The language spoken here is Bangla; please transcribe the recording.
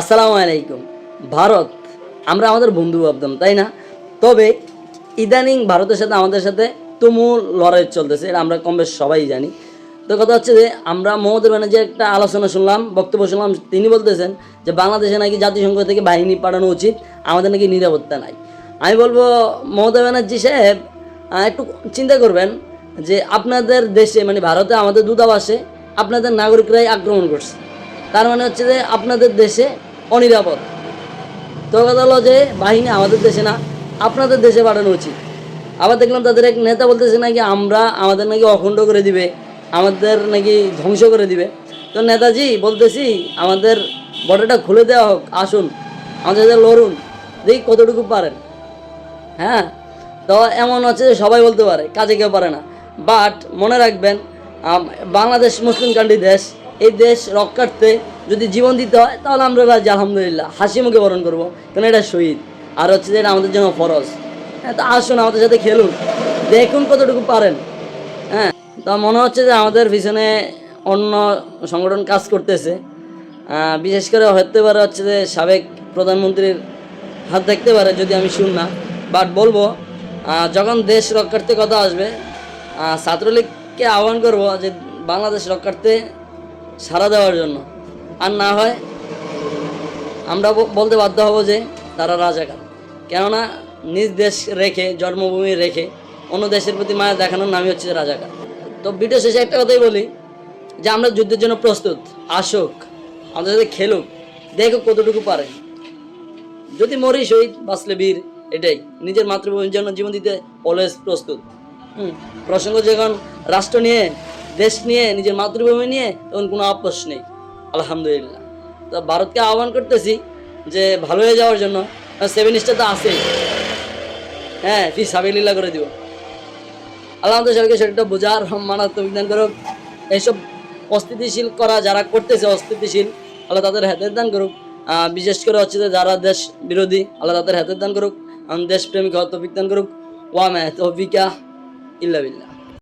আসসালামু আলাইকুম। ভারত, আমরা আমাদের বন্ধু ভাবতাম তাই না? তবে ইদানিং ভারতের সাথে আমাদের সাথে তুমুল লড়াই চলতেছে, এটা আমরা কম বেশ সবাই জানি। তো কথা হচ্ছে যে, আমরা মমতা ব্যানার্জির একটা আলোচনা শুনলাম, বক্তব্য শুনলাম, তিনি বলতেছেন যে, বাংলাদেশে নাকি জাতিসংঘ থেকে বাহিনী পাঠানো উচিত, আমাদের নাকি নিরাপত্তা নাই। আমি বলব, মমতা ব্যানার্জি সাহেব একটু চিন্তা করবেন যে, আপনাদের দেশে মানে ভারতে আমাদের দূতাবাসে আপনাদের নাগরিকরাই আক্রমণ করছে। তার মানে হচ্ছে যে আপনাদের দেশে অনিরাপদ। তো কথা হলো যে বাহিনী আমাদের দেশে না, আপনাদের দেশে পাঠানো উচিত। আবার দেখলাম তাদের এক নেতা বলতেছে নাকি আমরা, আমাদের নাকি অখণ্ড করে দিবে, আমাদের নাকি ধ্বংস করে দিবে। তো নেতাজি বলতেছি, আমাদের বর্ডারটা খুলে দেওয়া হোক, আসুন, আমাদের লড়ুন, দেখি কতটুকু পারেন। হ্যাঁ? তো এমন হচ্ছে যে সবাই বলতে পারে, কাজে কেউ পারে না। বাট মনে রাখবেন বাংলাদেশ মুসলিম কান্ট্রি দেশ এই দেশ রক্ষার্থে যদি জীবন দিতে হয়, তাহলে আমরা রাজি আলহামদুলিল্লাহ হাসি মুখে বরণ করব। কারণ এটা শহীদ? আর হচ্ছে যে এটা আমাদের জন্য ফরজ। হ্যাঁ তো আসুন, আমাদের সাথে খেলুন দেখুন কতটুকু পারেন। হ্যাঁ তো মনে হচ্ছে যে আমাদের পিছনে অন্য সংগঠন কাজ করতেছে। বিশেষ করে হতে পারে হচ্ছে যে সাবেক প্রধানমন্ত্রীর হাত দেখতে পারে যদি আমি শুন না। বাট বলব যখন দেশ রক্ষার্থে কথা আসবে ছাত্রলীগকে আহ্বান করব যে বাংলাদেশ রক্ষার্থে সাড়া দেওয়ার জন্য। আর না হয় আমরা বলতে বাধ্য হব যে তারা রাজাকার। কেননা নিজ দেশ রেখে, জন্মভূমি রেখে অন্য দেশের প্রতি মায়া দেখানোর নামই হচ্ছে রাজাকার। তো ভিডিও শেষে একটা কথাই বলি যে আমরা যুদ্ধের জন্য প্রস্তুত, আসুক, আমাদের সাথে খেলুক দেখো কতটুকু পারে। যদি মরি শহীদ, বাঁচলে বীর, এটাই। নিজের মাতৃভূমির জন্য জীবন দিতে অলওয়েজ প্রস্তুত। হুম, প্রসঙ্গ যখন রাষ্ট্র নিয়ে দেশ নিয়ে, নিজের মাতৃভূমি নিয়ে তখন কোনো আপোষ নেই। আলহামদুলিল্লাহ। তো ভারতকে আহ্বান করতেছি যে ভালো হয়ে যাওয়ার জন্য। সেভেন স্টার তো আছেই। হ্যাঁ ফি সাবিল্লা করে দিব। আল্লাহ শরীরটা বোঝার মানাত্মক বিধান করুক। এইসব অস্থিতিশীল করা যারা করতেছে, অস্থিতিশীল, আল্লাহ তাদের হাতের দান করুক। বিশেষ করে হচ্ছে যে যারা দেশ বিরোধী, আল্লাহ তাদের হাতের দান করুক। দেশ প্রেমিক হওয়ার দান করুক। ওয়ামে তৌফিকা ইল্লা বিল্লাহ।